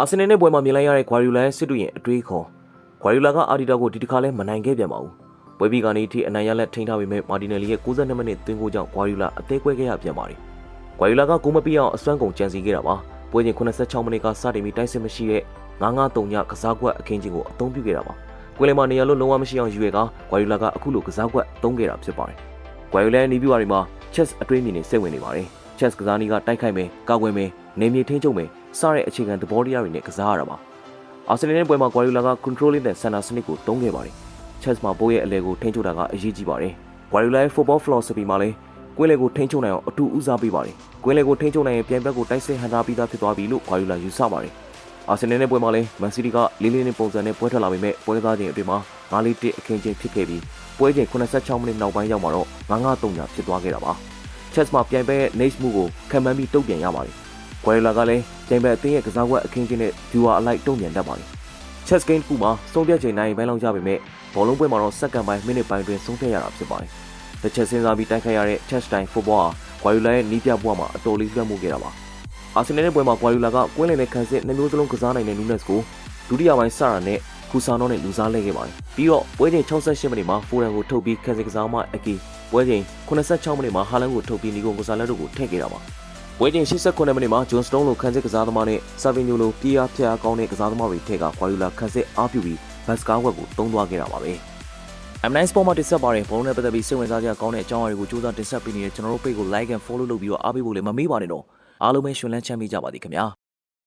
အာဆင်နယ်နဲ့ပွဲမှာမြင်လိုက်ရတဲ့ဂွာရီလာရဲ့စစ်တူရင်အတွေးခေါ်ဂွာရီလာကအာဒီတာကိုဒီတစ်ခါလဲမနိုင်ခဲ့ပြန်ပါဘူးပွဲပြီးကနေထိအနိုင်ရလက်ထိန်းထားပေမဲ့မာတီနယ်လီရဲ့62မိနစ်သွင်းကိုကြောင့်ဂွာရီလာအသေးကွဲခဲ့ရပြန်ပါတယ်ဂွာရီလာကဂိုးမပြီးအောင်အစွမ်းကုန်ကြံစည်ခဲ့တာပါပွဲချိန်86မိနစ်ကစတင်ပြီးတိုက်စစ်မရှိတဲ့993ညကစားကွက်အခင်းချင်းကိုအသုံးပြုခဲ့တာပါကွယ်လီမာနေရာလို့လုံးဝမရှိအောင်ယူရကဂွာရီလာကအခုလိုကစားကွက်သုံးခဲ့တာဖြစ်ပါတယ်ဂွာရီလာနီးပြူရီမှာ chess အတွေးမြင်နေစိတ်ဝင်နေပါတယ် chess ကစားနည်းကတိုက်ခိုက်မယ်ကာကွယ်မယ် နေမြေထိန်းချုပ်မယ်စတဲ့အခြေခံသဘောတရားတွေနဲ့ကစားရတာပါအာဆင်နယ်ရဲ့ပွဲမှာဂွာရီလာက controlling တဲ့ center စနစ်ကိုသုံးခဲ့ပါတယ် chess မှာပိုးရဲ့အလဲကိုထိန်းချုပ်တာကအရေးကြီးပါတယ်ဂွာရီလာရဲ့ football philosophy မှာလည်းကွင်းလေကိုထိန်းချုပ်နိုင်အောင်အတူဦးစားပေးပါတယ်ကွင်းလေကိုထိန်းချုပ်နိုင်ရင်ပြိုင်ဘက်ကိုတိုက်စစ်ဟန်တာပြီးသားဖြစ်သွားပြီလို့ဂွာရီလာယူဆပါတယ်အာဆင်နယ်ရဲ့ပွဲမှာလည်းမန်စီးတီးကလေးလေးနဲ့ပုံစံနဲ့ပွဲထွက်လာပေမဲ့ပွဲကစားချိန်အတွင်းမှာ9-1အခင်းချင်းဖြစ်ခဲ့ပြီးပွဲချိန်86မိနစ်နောက်ပိုင်းရောက်မှာတော့9-3ညဖြစ်သွားခဲ့တာပါ chess မှာပြိုင်ဘက်ရဲ့ next move ကိုခံမှန်းပြီးတုံ့ပြန်ရပါတယ်။ Guardiola ကလည်းပြိုင်ဘက်အသင်းရဲ့ကစားကွက်အခင်းချင်းနဲ့ viewer အလိုက်တုံ့ပြန်တတ်ပါတယ်။ chess game တစ်ခုမှာဆုံးဖြတ်ချိန်နိုင်ပိုင်းလောက်ရပေမဲ့ဘောလုံးပွဲမှာတော့စက္ကန့်ပိုင်းမိနစ်ပိုင်းတွင်ဆုံးဖြတ်ရတာဖြစ်ပါတယ်။တစ်ချက်စဉ်းစားပြီးတိုက်ခိုက်ရတဲ့ chess time football ဟာ Guardiola ရဲ့နီးပြပွဲမှာအတော်လေးလွှမ်းမိုးခဲ့တာပါ။ Arsenal ရဲ့ပွဲမှာ Guardiola ကကွင်းလည်နဲ့ခံစစ်နှစ်မျိုးစလုံးကစားနိုင်တဲ့ Nunes ကိုဒုတိယပိုင်းစတာနဲ့ခူဆာနောနဲ့လူစားလဲခဲ့ပါတယ်။ပြီးတော့ပွဲချိန်68မိနစ်မှာဖိုရန်ကိုထုတ်ပြီးခံစစ်ကစားမှအကီပွဲချိန်86မိနစ်မှာဟာလန်ကိုထုတ်ပြီးနီဂွန်ကိုဆာလက်တို့ကိုထည့်ခဲ့တာပါ။ ပွဲချိန်89မိနစ်မှာဂျွန်စတုန်းလိုခံစစ်ကစားသမားနဲ့ဆာဗီညိုလိုပြေးအားဖျက်အားကောင်းတဲ့ကစားသမားတွေထက်ကကွာယူလာခံစစ်အားပြုပြီးဘတ်စကားဝက်ကိုတုံးသွားခဲ့တာပါပဲ။ M9 Sport မှာတင်ဆက်ပါတယ်ဘုံနဲ့ပတ်သက်ပြီးစိတ်ဝင်စားစရာကောင်းတဲ့အကြောင်းအရာတွေကိုစူးစမ်းတင်ဆက်ပေးနေတဲ့ကျွန်တော်တို့ page ကို like and follow လုပ်ပြီးတော့အားပေးဖို့လည်းမမေ့ပါနဲ့တော့အားလုံးပဲရှင်လန်းချမ်းမြေ့ကြပါသည်ခင်ဗျာ